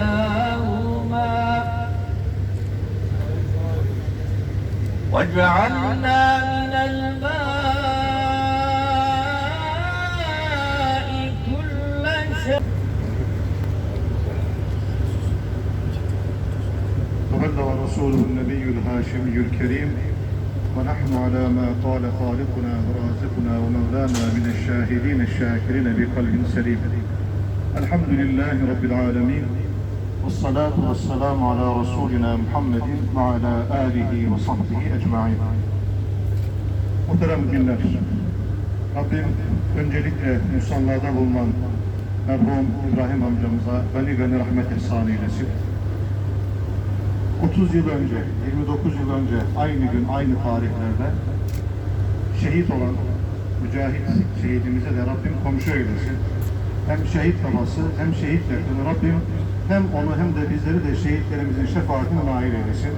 ففتقناهما وجعلنا من الماء كل شيء وبلغ رسوله النبي الهاشمي الكريم ونحن على ما قال خالقنا ورازقنا ومولانا من الشاهدين الشاكرين بقلب سليم الحمد لله رب العالمين والصلاة والسلام على رسولنا محمد وعلى آله وصحبه أجمعين Muhterem günler, Rabbim öncelikle musallada bulunan merhum İbrahim amcamıza gani gani rahmet ihsan eylesin. 30 yıl önce, 29 yıl önce aynı gün, aynı tarihlerde şehit olan mücahit şehidimize de Rabbim komşu eylesin. Hem şehit babası hem şehit yakını Rabbim hem onu hem de bizleri de şehitlerimizin şefaatine nail eylesin.